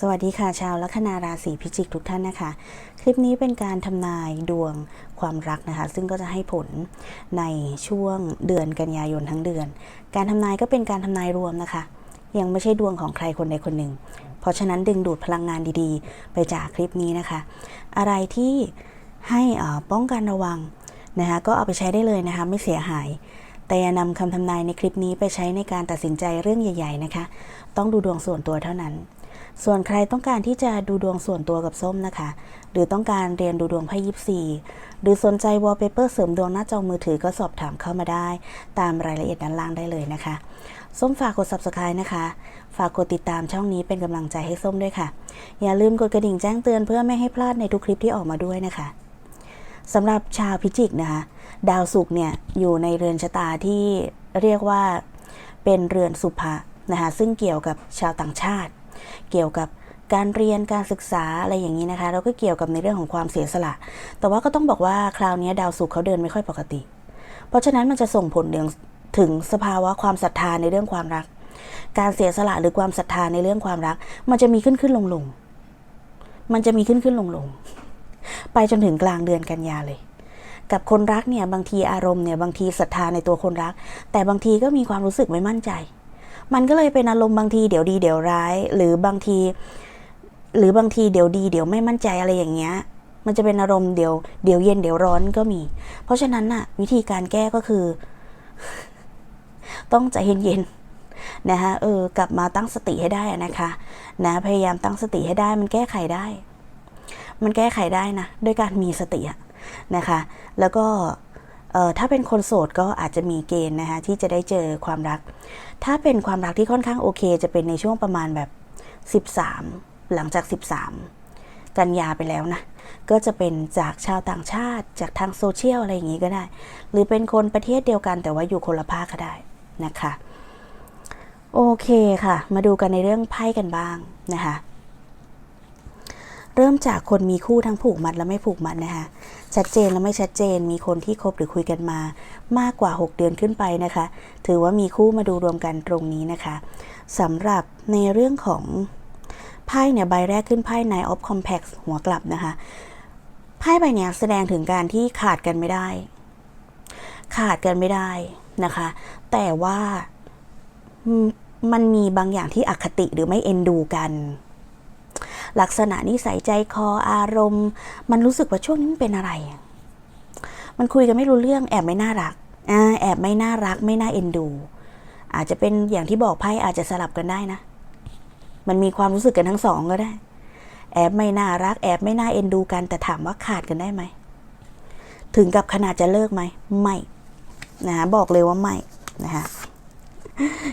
สวัสดีค่ะชาวลัคนาราศีพิจิกทุกท่านนะคะ คลิปนี้เป็นการทำนายดวงความรักนะคะ ซึ่งก็จะให้ผลในช่วงเดือนกันยายนทั้งเดือน การทำนายก็เป็นการทำนายรวมนะคะ ยังไม่ใช่ดวงของใครคนใดคนหนึ่ง เพราะฉะนั้นดึงดูดพลังงานดีๆ ไปจากคลิปนี้นะคะ อะไรที่ให้อ่าป้องกันระวังนะคะก็เอาไปใช้ได้เลยนะคะ ไม่เสียหายแต่อย่านำคำทำนายในคลิปนี้ไปใช้ในการตัดสินใจเรื่องใหญ่ ๆ นะคะ ต้องดูดวงส่วนตัวเท่านั้น ส่วนใครต้องการที่จะดูดวงส่วนตัวกับส้มนะคะ หรือต้องการเรียนดูดวงไพ่ยิปซีหรือสนใจวอลเปเปอร์เสริมดวงหน้าจอมือถือก็สอบถามเข้ามาได้ ตามรายละเอียดด้านล่างได้เลยนะคะ ส้มฝากกด subscribe นะคะ ฝากกดติดตามช่องนี้เป็นกำลังใจให้ส้มด้วยค่ะ อย่าลืมกดกระดิ่งแจ้งเตือนเพื่อไม่ให้พลาดในทุกคลิปที่ออกมาด้วยนะคะสำหรับชาวพิจิกนะคะ ดาวศุกร์เนี่ยอยู่ในเรือนชะตาที่เรียกว่าเป็นเรือนสุภะนะคะซึ่งเกี่ยวกับชาวต่างชาติ เกี่ยวกับการเรียนการศึกษาอะไรอย่างนี้นะคะแล้วก็เกี่ยวกับในเรื่องของความเสียสละ แต่ว่าก็ต้องบอกว่าคราวนี้ดาวศุกร์เขาเดินไม่ค่อยปกติ เพราะฉะนั้นมันจะส่งผลถึงสภาวะความศรัทธาในเรื่องความรัก การเสียสละหรือความศรัทธาในเรื่องความรัก มันจะมีขึ้นขึ้นลงลงมันจะมีขึ้นขึ้นลงลงไปจนถึงกลางเดือนกันยาเลย กับคนรักเนี่ยบางทีอารมณ์เนี่ยบางทีศรัทธาในตัวคนรัก แต่บางทีก็มีความรู้สึกไม่มั่นใจ มันก็เลยเป็นอารมณ์บางทีเดี๋ยวดีเดี๋ยวร้าย หรือบางที หรือบางทีเดี๋ยวดีเดี๋ยวไม่มั่นใจอะไรอย่างเงี้ย มันจะเป็นอารมณ์เดี๋ยวเดี๋ยวเย็นเดี๋ยวร้อนก็มี เพราะฉะนั้นน่ะ วิธีการแก้ก็คือ ต้องใจเย็นๆนะคะเออกลับมาตั้งสติให้ได้นะคะนะพยายามตั้งสติให้ได้มันแก้ไขได้ มันแก้ไขได้นะด้วยการมีสติอะนะคะ แล้วก็ ถ้าเป็นคนโสดก็อาจจะมีเกณฑ์นะคะที่จะได้เจอความรัก ถ้าเป็นความรักที่ค่อนข้างโอเค จะเป็นในช่วงประมาณแบบ 13 หลังจาก 13 กันยาไปแล้วนะ ก็จะเป็นจากชาวต่างชาติ จากทางโซเชียลอะไรอย่างนี้ก็ได้ หรือเป็นคนประเทศเดียวกันแต่ว่าอยู่คนละภาคก็ได้นะคะ โอเคค่ะ มาดูกันในเรื่องไพ่กันบ้างนะคะ เริ่มจากคนมีคู่ทั้งผูกมัดและไม่ผูกมัดนะคะ ชัดเจนและไม่ชัดเจน มีคนที่คบหรือคุยกันมา มากกว่า 6 เดือนขึ้นไปนะคะ ถือว่ามีคู่มาดูรวมกันตรงนี้นะคะสำหรับในเรื่องของไพ่เนี่ยใบแรกขึ้นไพ่ Nine of Compacts หัวกลับนะคะ ไพ่ใบเนี้ยแสดงถึงการที่ขาดกันไม่ได้ ขาดกันไม่ได้นะคะ แต่ว่ามมันมีบางอย่างที่อคติหรือไม่เอ็นดูกัน ลักษณะนิสัยใจคออารมณ์ มันรู้สึกว่าช่วงนี้มันเป็นอะไร มันคุยกันไม่รู้เรื่องแอบไม่น่ารักอแอบไม่น่ารักไม่น่าเอ็นดู อาจจะเป็นอย่างที่บอกไพ่อาจจะสลับกันได้นะ มันมีความรู้สึกกันทั้งสองก็ได้ แอบไม่น่ารัก แอบไม่น่าเอ็นดูกัน แต่ถามว่าขาดกันได้ไหมถึงกับขนาดจะเลิกไหมไม่นะะบอกเลยว่าไม่นะคะ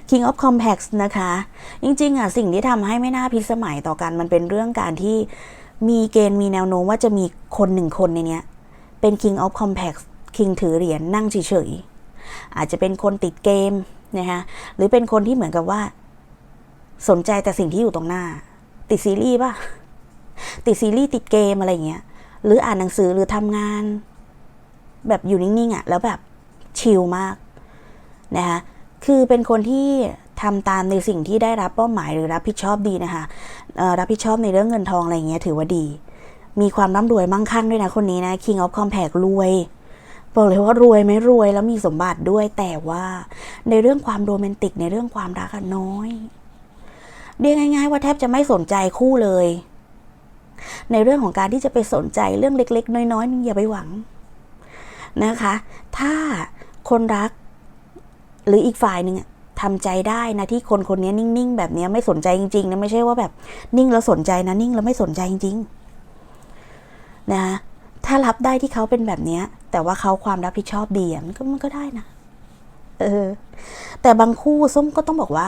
King of Compacts นะคะ จริงๆอะสิ่งที่ทำให้ไม่น่าพิสมัยต่อกันมันเป็นเรื่องการที่มีเกณฑ์มีแนวโน้มว่าจะมีคนหนึ่งคนในเนี้ย เป็น King of Compacts King ถือเหรียญนั่งเฉยๆ อาจจะเป็นคนติดเกมนะคะหรือเป็นคนที่เหมือนกับว่า สนใจแต่สิ่งที่อยู่ตรงหน้า ติดซีรีส์ป่ะ ติดซีรีส์ติดเกมอะไรเงี้ยหรืออ่านหนังสือหรือทำงาน แบบอยู่นิ่งๆอะ แล้วแบบชิลมากนะคะ คือเป็นคนที่ทำตามในสิ่งที่ได้รับเป้าหมายหรือรับผิดชอบดีนะคะรับผิดชอบในเรื่องเงินทองอะไรเงี้ยถือว่าดี มีความร่ำรวยมั่งคั่งด้วยนะคนนี้นะ King of Compact รวยบอกเลยว่ารวยไม่รวยแล้วมีสมบัติด้วยแต่ว่าในเรื่องความโรแมนติกในเรื่องความรักน้อย เรียกง่าย ๆ ว่าแทบจะไม่สนใจคู่เลย ในเรื่องของการที่จะไปสนใจเรื่องเล็ก ๆ น้อยๆอย่าไปหวังนะคะ ถ้าคนรัก หรืออีกฝ่ายหนึ่งทำใจได้นะที่คนคนนี้นิ่งๆ แบบนี้ไม่สนใจจริงๆนะไม่ใช่ว่าแบบนิ่งแล้วสนใจนะนิ่งแล้วไม่สนใจจริงๆนะคะถ้ารับได้ที่เขาเป็นแบบนี้แต่ว่าเขาความรับผิดชอบดีมันก็มันก็ได้นะเออแต่บางคู่ส้มก็ต้องบอกว่า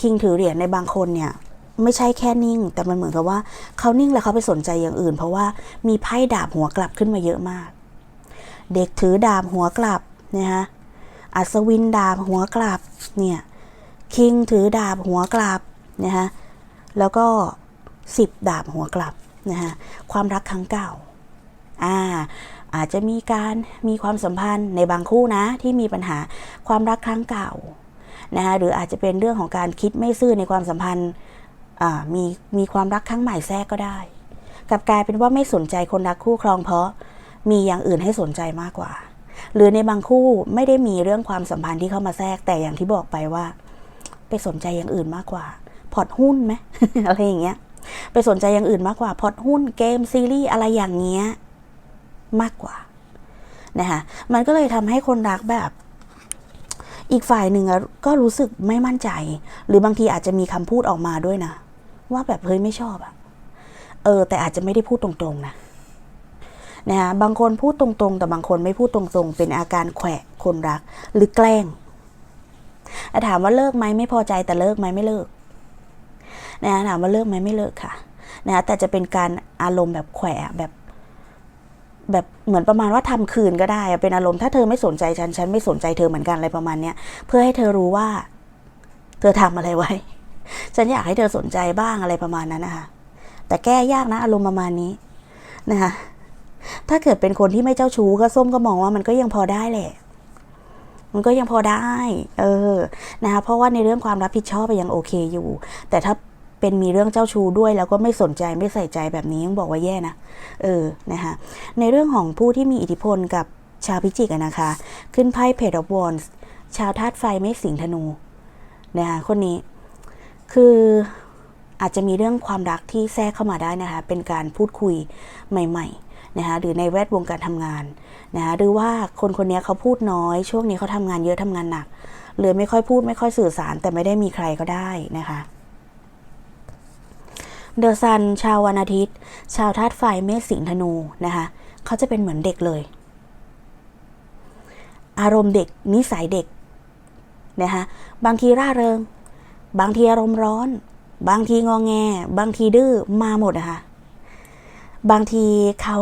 คิงถือเหรียญในบางคนเนี่ย ไม่ใช่แค่นิ่ง แต่มันเหมือนกับว่าเขานิ่งแล้วเขาไปสนใจอย่างอื่น เพราะว่ามีไพ่ดาบหัวกลับขึ้นมาเยอะมาก เด็กถือดาบหัวกลับนะคะ อัศวินดาบหัวกลับเนี่ยคิงถือดาบหัวกลับนะคะแล้วก็สิบดาบหัวกลับนะคะความรักครั้งเก่าอ่าอาจจะมีการมีความสัมพันธ์ในบางคู่นะที่มีปัญหาความรักครั้งเก่านะคะหรืออาจจะเป็นเรื่องของการคิดไม่ซื่อในความสัมพันธ์อ่ามีมีความรักครั้งใหม่แทรกก็ได้กลับกลายเป็นว่าไม่สนใจคนรักคู่ครองเพราะมีอย่างอื่นให้สนใจมากกว่า หรือในบางคู่ไม่ได้มีเรื่องความสัมพันธ์ที่เข้ามาแทรกแต่อย่างที่บอกไปว่า ไปสนใจอย่างอื่นมากกว่า พอร์ตหุ้นไหมอะไรอย่างเงี้ย ไปสนใจอย่างอื่นมากกว่า พอร์ตหุ้นเกมซีรีส์อะไรอย่างเงี้ยมากกว่านะคะมันก็เลยทำให้คนรักแบบอีกฝ่ายหนึ่งก็รู้สึกไม่มั่นใจ หรือบางทีอาจจะมีคำพูดออกมาด้วยนะ ว่าแบบเฮ้ยไม่ชอบอะเออ แต่อาจจะไม่ได้พูดตรงๆนะ นะคะบางคนพูดตรงๆ แต่บางคนไม่พูดตรงๆ เป็นอาการแขวะคนรัก หรือแกล้งถามว่าเลิกไหมไม่พอใจแต่เลิกไหมไม่เลิกนะถามว่าเลิกไหมไม่เลิกค่ะนะแต่จะเป็นการอารมณ์แบบแขวะแบบ แบบเหมือนประมาณว่าทำคืนก็ได้ เป็นอารมณ์ถ้าเธอไม่สนใจฉันฉันไม่สนใจเธอเหมือนกันอะไรประมาณเนี้ยเพื่อให้เธอรู้ว่า เธอทำอะไรไว้ ฉันอยากให้เธอสนใจบ้างอะไรประมาณนั้นนะคะแต่แก้ยากนะ อารมณ์ประมาณนี้นะคะ ถ้าเกิดเป็นคนที่ไม่เจ้าชู้ก็ส้มก็มองว่ามันก็ยังพอได้แหละ มันก็ยังพอได้ เออ นะคะเพราะว่าในเรื่องความรับผิดชอบยังโอเคอยู่ แต่ถ้าเป็นมีเรื่องเจ้าชู้ด้วย แล้วก็ไม่สนใจไม่ใส่ใจแบบนี้ยังบอกว่าแย่นะ เออ นะคะ ในเรื่องของผู้ที่มีอิทธิพลกับชาวพิจิกนะคะ ขึ้นไพ่เพดอ f วอนส์ชาวธาตุไฟไม่สิงธนูนะคะคนนี้คืออาจจะมีเรื่องความรักที่แทรกเข้ามาได้นะคะ เป็นการพูดคุยใหม่ ๆ นะคะหรือในแวดวงการทำงานนะคะหรือว่าคนคนนี้เขาพูดน้อย ช่วงนี้เขาทำงานเยอะทำงานหนักเลยไม่ค่อยพูดไม่ค่อยสื่อสาร แต่ไม่ได้มีใครก็ได้นะคะเดอะซันชาววันอาทิตย์ ชาวธาตุไฟเมษสิงห์ธนูนะคะเขาจะเป็นเหมือนเด็กเลย อารมณ์เด็กนิสัยเด็กนะคะบางทีร่าเริง บางทีอารมณ์ร้อน บางทีงองแง บางทีดื้อมาหมดนะคะ บางทีเขา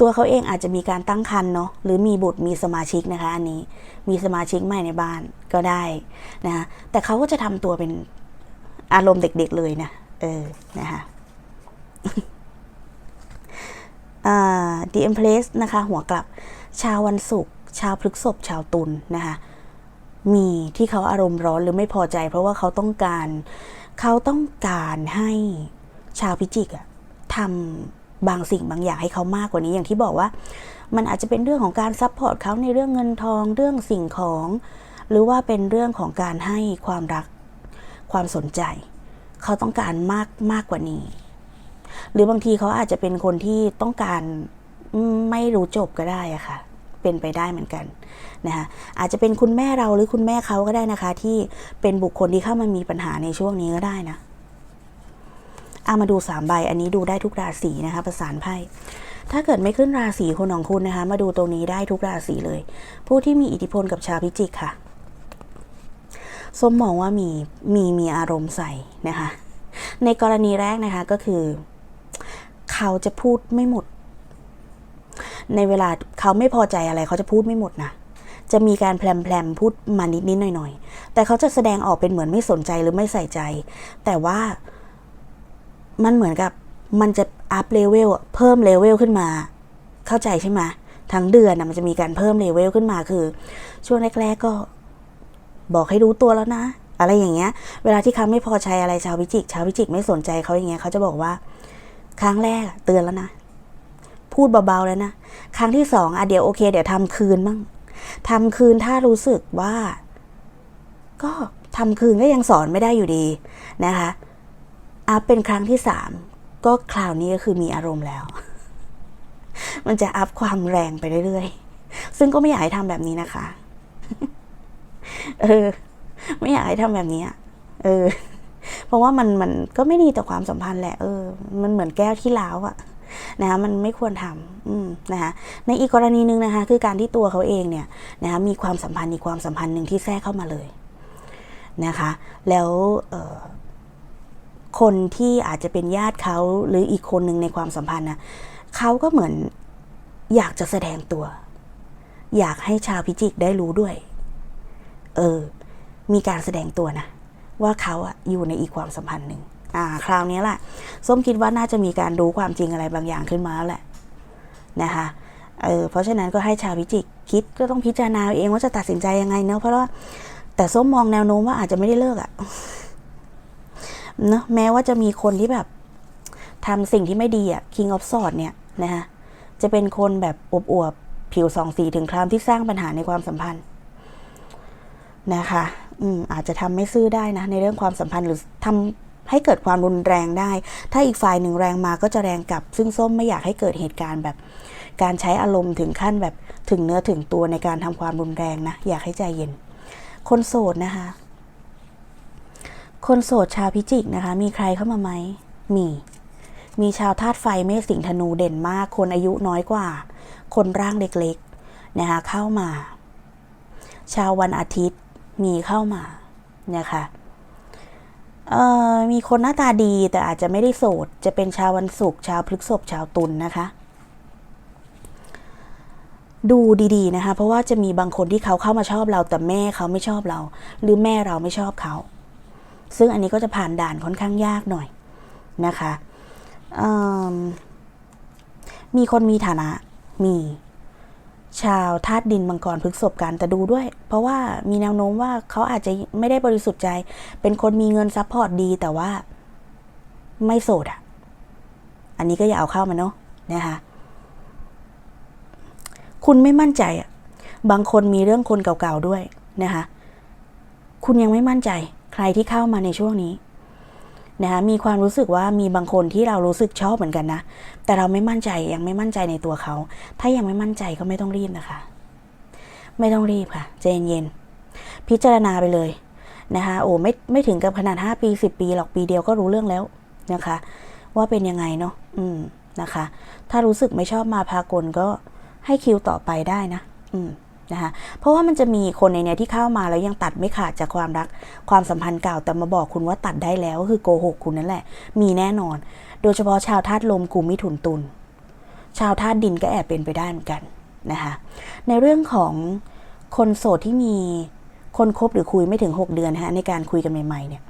ตัวเขาเองอาจจะมีการตั้งครรภ์เนาะหรือมีบุตรมีสมาชิกนะคะ อันนี้มีสมาชิกใหม่ในบ้านก็ได้นะคะแต่เขาก็จะทำตัวเป็นอารมณ์เด็ก ๆเลยนะเออนะคะอ่า The Empress นะคะ หัวกลับชาววันศุกร์ชาวพฤกษภชาวตุลนนะคะมีที่เขาอารมณ์ร้อนหรือไม่พอใจ เพราะว่าเขาต้องการ เขาต้องการให้ชาวพิจิกอะทำ บางสิ่งบางอย่างให้เขามากกว่านี้อย่างที่บอกว่า มันอาจจะเป็นเรื่องของการซัพพอร์ตเขาในเรื่องเงินทองเรื่องสิ่งของ หรือว่าเป็นเรื่องของการให้ความรัก ความสนใจ เขาต้องการมากมากกว่านี้ หรือบางทีเขาอาจจะเป็นคนที่ต้องการไม่รู้จบก็ได้อะค่ะ เป็นไปได้เหมือนกันนะคะอาจจะเป็นคุณแม่เราหรือคุณแม่เขาก็ได้นะคะ ที่เป็นบุคคลที่เข้ามามีปัญหาในช่วงนี้ก็ได้นะ เอามาดูสามใบอันนี้ดูได้ทุกราศีนะคะประสานไพ่ถ้าเกิดไม่ขึ้นราศีคนของคุณนะคะ มาดูตรงนี้ได้ทุกราศีเลย ผู้ที่มีอิทธิพลกับชาวพิจิกค่ะ สมมองว่ามีมีมีอารมณ์ใส่นะคะ ในกรณีแรกนะคะก็คือ เขาจะพูดไม่หมด ในเวลาเขาไม่พอใจอะไรเขาจะพูดไม่หมดนะจะมีการแพลมๆพูดมานิดนิดหน่อยหน่อยๆแต่เขาจะแสดงออกเป็นเหมือนไม่สนใจหรือไม่ใส่ใจ แต่ว่า มันเหมือนกับมันจะอัพเลเวลเพิ่มเลเวลขึ้นมา เข้าใจใช่ไหมทั้งเดือนนะมันจะมีการเพิ่มเลเวลขึ้นมาคือ ช่วงแรกๆก็ บอกให้รู้ตัวแล้วนะ อะไรอย่างเงี้ย เวลาที่เขาไม่พอใจอะไรชาวพิจิกชาวพิจิกไม่สนใจเขาอย่างเงี้ยเขาจะบอกว่า ครั้งแรกเตือนแล้วนะ พูดเบาๆแล้วนะครั้งที่สองอะเดี๋ยวโอเค เดี๋ยวทำคืนบ้างทำคืนถ้ารู้สึกว่า ก็ทำคืนก็ยังสอนไม่ได้อยู่ดีนะคะ อัพเป็นครั้งที่สามก็คราวนี้ก็คือมีอารมณ์แล้ว มันจะอัพความแรงไปเรื่อยๆ ซึ่งก็ไม่อยากให้ทำแบบนี้นะคะ เออ ไม่อยากให้ทำแบบนี้เออ เพราะว่ามันมันก็ไม่ดีต่อความสัมพันธ์แหละ เออ มันเหมือนแก้วที่ล้าวอะนะคะมันไม่ควรทำนะคะในอีกกรณีหนึ่งนะคะคือการที่ตัวเขาเองเนี่ยนะคะมีความสัมพันธ์อีกความสัมพันธ์หนึ่งที่แทรกเข้ามาเลยนะคะ แล้วเคนที่อาจจะเป็นญาติเขาหรืออีกคนหนึ่งในความสัมพันธ์นะเขาก็เหมือนอยากจะแสดงตัว อยากให้ชาวพิจิกได้รู้ด้วย เออ มีการแสดงตัวนะ ว่าเขาอะอยู่ในอีกความสัมพันธ์หนึ่งอ่า คราวนี้แหละส้มคิดว่าน่าจะมีการรู้ความจริงอะไรบางอย่างขึ้นมาแล้วแหละนะคะเออเพราะฉะนั้นก็ให้ชาวพิจิกคิดก็ต้องพิจารณาเองว่าจะตัดสินใจยังไงเนาะเพราะว่าแต่ส้มมองแนวโน้มว่าอาจจะไม่ได้เลิกอะ นะแม้ว่าจะมีคนที่แบบทำสิ่งที่ไม่ดีอะ King of Sword เนี่ยนะคะจะเป็นคนแบบอวบๆผิวสองสีถึงครามที่สร้างปัญหาในความสัมพันธ์นะคะอืมอาจจะทำไม่ซื่อได้นะ ในเรื่องความสัมพันธ์หรือทำให้เกิดความรุนแรงได้ ถ้าอีกฝ่ายหนึ่งแรงมาก็จะแรงกลับ ซึ่งส้มไม่อยากให้เกิดเหตุการณ์แบบ การใช้อารมณ์ถึงขั้นแบบถึงเนื้อถึงตัวในการทำความรุนแรงนะ อยากให้ใจเย็น คนโสดนะคะ คนโสดชาวพิจิกนะคะ มีใครเข้ามาไหม มี มีชาวธาตุไฟเมษสิงห์ธนูเด่นมาก คนอายุน้อยกว่า คนร่างเล็กๆนะคะเข้ามา ชาววันอาทิตย์มีเข้ามานะคะเอ่อมีคนหน้าตาดีแต่อาจจะไม่ได้โสด จะเป็นชาววันศุกร์ชาวพฤกษภชาวตุลนนะคะ ดูดีๆนะคะ เพราะว่าจะมีบางคนที่เขาเข้ามาชอบเราแต่แม่เขาไม่ชอบเรา หรือแม่เราไม่ชอบเขา ซึ่งอันนี้ก็จะผ่านด่านค่อนข้างยากหน่อยนะคะมมีคนมีฐานะมีชาวธาตุดินมังกรพฤกษบกันแต่ดูด้วย เพราะว่ามีแนวโน้มว่าเขาอาจจะไม่ได้บริสุทธิ์ใจ เป็นคนมีเงินซัพพอร์ตดีแต่ว่าไม่โสดอะ อันนี้ก็อย่าเอาเข้ามาเนาะนะคะคุณไม่มั่นใจอะ บางคนมีเรื่องคนเก่าๆด้วยนะคะ คุณยังไม่มั่นใจ ใครที่เข้ามาในช่วงนี้นะคะมีความรู้สึกว่ามีบางคนที่เรารู้สึกชอบเหมือนกันนะ แต่เราไม่มั่นใจยังไม่มั่นใจในตัวเขา ถ้ายังไม่มั่นใจก็ไม่ต้องรีบนะคะ ไม่ต้องรีบค่ะใจเย็นๆพิจารณาไปเลยนะคะโอ้ไม่ไม่ถึงกับขนาด 5 ปี 10 ปีหรอกปีเดียวก็รู้เรื่องแล้วนะคะ ว่าเป็นยังไงเนาะอืมนะคะ ถ้ารู้สึกไม่ชอบมาพากลก็ให้คิวต่อไปได้นะ อืม นะคะเพราะว่ามันจะมีคนในเนี้ยที่เข้ามาแล้วยังตัดไม่ขาดจากความรักความสัมพันธ์เก่าแต่มาบอกคุณว่าตัดได้แล้วก็คือโกหกคุณนั่นแหละ มีแน่นอน โดยเฉพาะชาวธาตุลมกลุ่มมิถุนตุลชาวธาตุดินก็แอบเป็นไปได้เหมือนกันนะคะในเรื่องของคนโสดที่มีคนคบหรือคุยไม่ถึง 6 เดือนนะฮะในการคุยกันใหม่ๆเนี่ย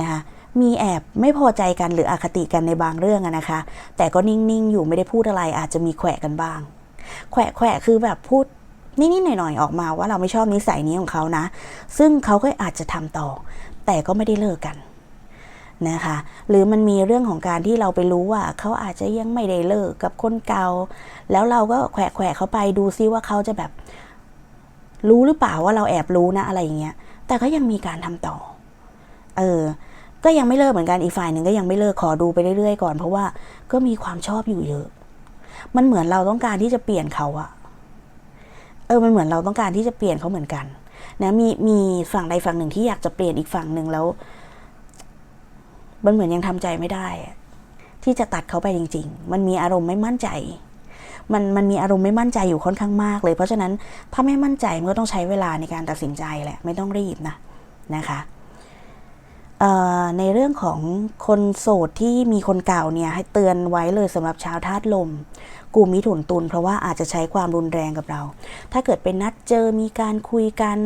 นะคะมีแอบไม่พอใจกันหรืออคติกันในบางเรื่องอะนะคะ แต่ก็นิ่ง ๆ อยู่ไม่ได้พูดอะไรอาจจะมีแขวะกันบ้าง แขวะแขวะคือแบบพูด นิดๆหน่อยๆออกมาว่าเราไม่ชอบนิสัยนี้ของเขานะ ซึ่งเขาก็อาจจะทำต่อ แต่ก็ไม่ได้เลิกกันนะคะ หรือมันมีเรื่องของการที่เราไปรู้ว่าเขาอาจจะยังไม่ได้เลิกกับคนเก่า แล้วเราก็แขวะแขวะเขาไปดูซิว่าเขาจะแบบรู้หรือเปล่าว่าเราแอบรู้นะอะไรอย่างเงี้ย แต่ก็ยังมีการทำต่อ เออ ก็ยังไม่เลิกเหมือนกันอีกฝ่ายหนึ่งก็ยังไม่เลิกขอดูไปเรื่อยๆก่อน เพราะว่าก็มีความชอบอยู่เยอะ มันเหมือนเราต้องการที่จะเปลี่ยนเขาอะ เออมันเหมือนเราต้องการที่จะเปลี่ยนเขาเหมือนกันนะมีมีฝั่งใดฝั่งหนึ่งที่อยากจะเปลี่ยนอีกฝั่งหนึ่งแล้วมันเหมือนยังทำใจไม่ได้ ที่จะตัดเขาไปจริง ๆ มันมีอารมณ์ไม่มั่นใจ มันมันมีอารมณ์ไม่มั่นใจอยู่ค่อนข้างมากเลย เพราะฉะนั้นถ้าไม่มั่นใจมันก็ต้องใช้เวลาในการตัดสินใจแหละไม่ต้องรีบนะนะคะในเรื่องของคนโสดที่มีคนเก่าเนี่ยให้เตือนไว้เลยสำหรับชาวธาตุลม กลุ่มมิถุนตุลเพราะว่าอาจจะใช้ความรุนแรงกับเรา ถ้าเกิดเป็นนัดเจอมีการคุยกัน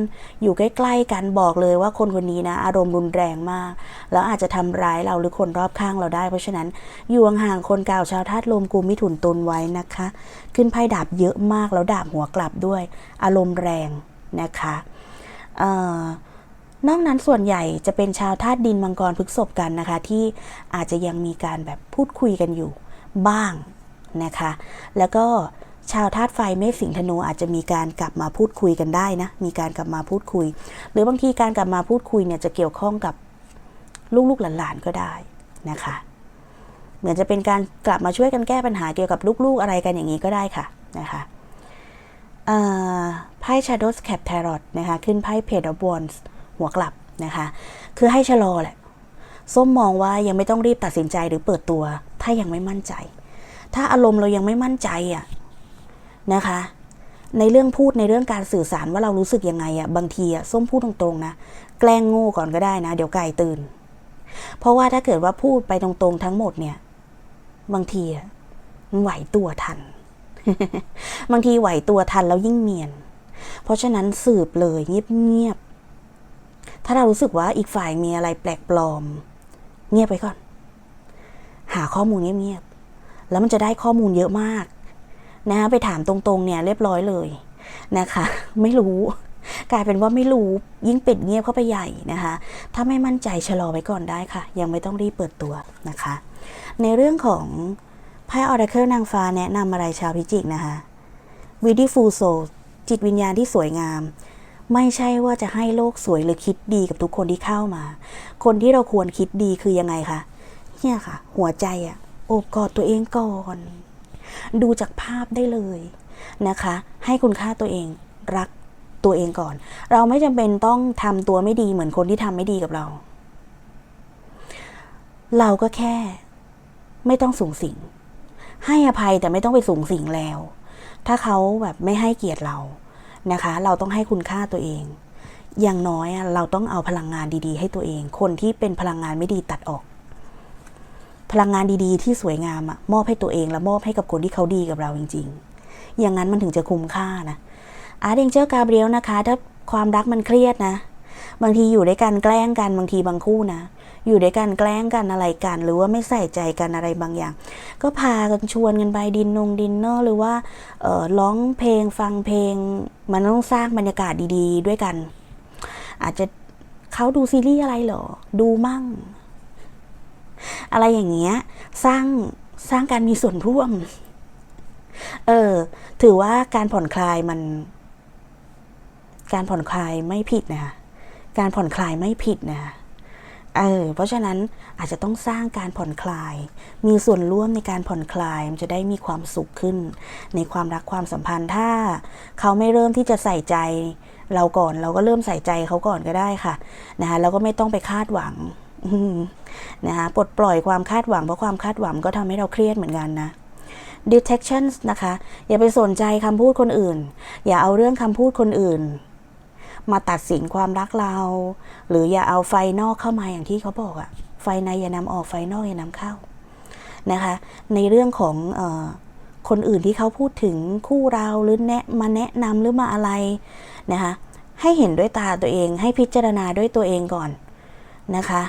อยู่ใกล้ๆกันบอกเลยว่าคนคนนี้นะ อารมณ์รุนแรงมาก แล้วอาจจะทำร้ายเราหรือคนรอบข้างเราได้ เพราะฉะนั้นอยู่ห่างๆคนเก่าชาวธาตุลมกลุ่มมิถุนตุลไว้นะคะ ขึ้นไพ่ดาบเยอะมากแล้วดาบหัวกลับด้วย อารมณ์แรงนะคะออนอกนั้นส่วนใหญ่จะเป็นชาวธาตุดินมังกรพฤกษบกันนะคะ ที่อาจจะยังมีการแบบพูดคุยกันอยู่บ้าง นะคะ แล้วก็ชาวธาตุไฟเมษสิงห์ธนูอาจจะมีการกลับมาพูดคุยกันได้นะ มีการกลับมาพูดคุย หรือบางทีการกลับมาพูดคุยเนี่ยจะเกี่ยวข้องกับลูกๆหลานๆก็ได้นะคะ เหมือนจะเป็นการกลับมาช่วยกันแก้ปัญหาเกี่ยวกับลูกๆอะไรกันอย่างนี้ก็ได้ค่ะนะคะไพ่ Shadows Cap Tarot นะคะ ขึ้นไพ่ Page of Wands หัวกลับนะคะ คือให้ชะลอแหละ ส้มมองว่ายังไม่ต้องรีบตัดสินใจหรือเปิดตัว ถ้ายังไม่มั่นใจ ถ้าอารมณ์เรายังไม่มั่นใจอะนะคะ ในเรื่องพูดในเรื่องการสื่อสารว่าเรารู้สึกยังไงอะบางทีอะส้มพูดตรงๆนะแกล้งโง่ก่อนก็ได้นะ เดี๋ยวไก่ตื่น เพราะว่าถ้าเกิดว่าพูดไปตรงๆทั้งหมดเนี่ย บางทีอะมันไหวตัวทัน บางทีไหวตัวทันแล้วยิ่งเนียน เพราะฉะนั้นสืบเลยเงียบๆถ้าเรารู้สึกว่าอีกฝ่ายมีอะไรแปลกปลอม เงียบไปก่อน หาข้อมูลเงียบ แล้วมันจะได้ข้อมูลเยอะมากนะคะไปถามตรงๆเนี่ยเรียบร้อยเลยนะคะ ไม่รู้ กลายเป็นว่าไม่รู้ยิ่งปิดเงียบเข้าไปใหญ่นะคะ ถ้าไม่มั่นใจชะลอไว้ก่อนได้ค่ะ ยังไม่ต้องรีบเปิดตัวนะคะ ในเรื่องของไพ่ออร์เคิลนางฟ้าแนะนำอะไรชาวพิจิกนะคะ Beautiful Soul จิตวิญญาณที่สวยงาม ไม่ใช่ว่าจะให้โลกสวยหรือคิดดีกับทุกคนที่เข้ามา คนที่เราควรคิดดีคือยังไงคะเนี่ยค่ะ หัวใจอะ อบกอดตัวเองก่อน ดูจากภาพได้เลยนะคะ ให้คุณค่าตัวเองรักตัวเองก่อน เราไม่จำเป็นต้องทำตัวไม่ดีเหมือนคนที่ทำไม่ดีกับเรา เราก็แค่ ไม่ต้องสูงสิง ให้อภัยแต่ไม่ต้องไปสูงสิงแล้ว ถ้าเขาแบบไม่ให้เกียรติเรานะคะ เราต้องให้คุณค่าตัวเอง อย่างน้อยเราต้องเอาพลังงานดี ๆ ให้ตัวเอง คนที่เป็นพลังงานไม่ดีตัดออก พลังงานดีๆ ที่สวยงามอะมอบให้ตัวเองและมอบให้กับคนที่เขาดีกับเราจริง ๆ อย่างนั้นมันถึงจะคุ้มค่านะอาร์เดงเจอกาเบรียลนะคะ ถ้าความรักมันเครียดนะ บางทีอยู่ด้วยกันแกล้งกันบางทีบางคู่นะ อยู่ด้วยกันแกล้งกันอะไรกัน หรือว่าไม่ใส่ใจกันอะไรบางอย่าง ก็พากันชวนกันไปดินนงดินเนอร์หรือว่าเออร้องเพลงฟังเพลง มันต้องสร้างบรรยากาศดี ๆ ด้วยกัน อาจจะเขาดูซีรีส์อะไรเหรอ ดูมั่ง อะไรอย่างเงี้ย สร้างสร้างการมีส่วนร่วม เออ ถือว่าการผ่อนคลายมัน การผ่อนคลายไม่ผิดนะการผ่อนคลายไม่ผิดนะเออ เพราะฉะนั้นอาจจะต้องสร้างการผ่อนคลาย มีส่วนร่วมในการผ่อนคลาย มันจะได้มีความสุขขึ้น ในความรักความสัมพันธ์ ถ้าเขาไม่เริ่มที่จะใส่ใจ เราก่อน เราก็เริ่มใส่ใจเขาก่อนก็ได้ค่ะนะคะแล้วก็ไม่ต้องไปคาดหวัง นะคะปลดปล่อยความคาดหวังเพราะความคาดหวังก็ทำให้เราเครียดเหมือนกันนะ detection นะคะ อย่าไปสนใจคำพูดคนอื่น อย่าเอาเรื่องคำพูดคนอื่น มาตัดสินความรักเรา หรืออย่าเอาไฟนอกเข้ามาอย่างที่เขาบอกอะไฟในอย่านำออกไฟนอกอย่านำเข้านะคะ ในเรื่องของออคนอื่นที่เขาพูดถึงคู่เราหรือแนะมาแนะนำหรือมาอะไรนะคะให้เห็นด้วยตาตัวเองให้พิจารณาด้วยตัวเองก่อนนะคะ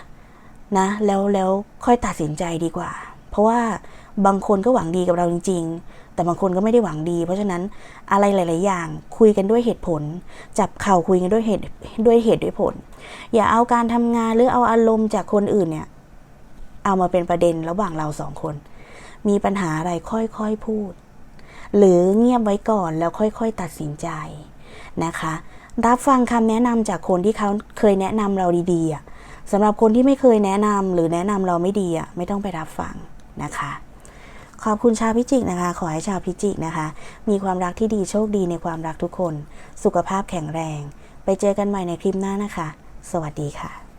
นะแล้วแล้วค่อยตัดสินใจดีกว่า เพราะว่าบางคนก็หวังดีกับเราจริง ๆ แต่บางคนก็ไม่ได้หวังดี เพราะฉะนั้นอะไรหลาย ๆ อย่างคุยกันด้วยเหตุผล จับเข่าคุยกันด้วยเหตุด้วยเหตุด้วยผล อย่าเอาการทำงานหรือเอาอารมณ์จากคนอื่นเนี่ยเอามาเป็นประเด็นระหว่างเราสองคน มีปัญหาอะไรค่อยๆพูด หรือเงียบไว้ก่อนแล้วค่อยๆ ตัดสินใจนะคะ รับฟังคำแนะนำจากคนที่เขาเคยแนะนำเราดีๆอะ สำหรับคนที่ไม่เคยแนะนำหรือแนะนำเราไม่ดีอะไม่ต้องไปรับฟังนะคะ ขอบคุณชาวพิจิกนะคะ ขอให้ชาวพิจิกนะคะ มีความรักที่ดีโชคดีในความรักทุกคน สุขภาพแข็งแรง ไปเจอกันใหม่ในคลิปหน้านะคะ สวัสดีค่ะ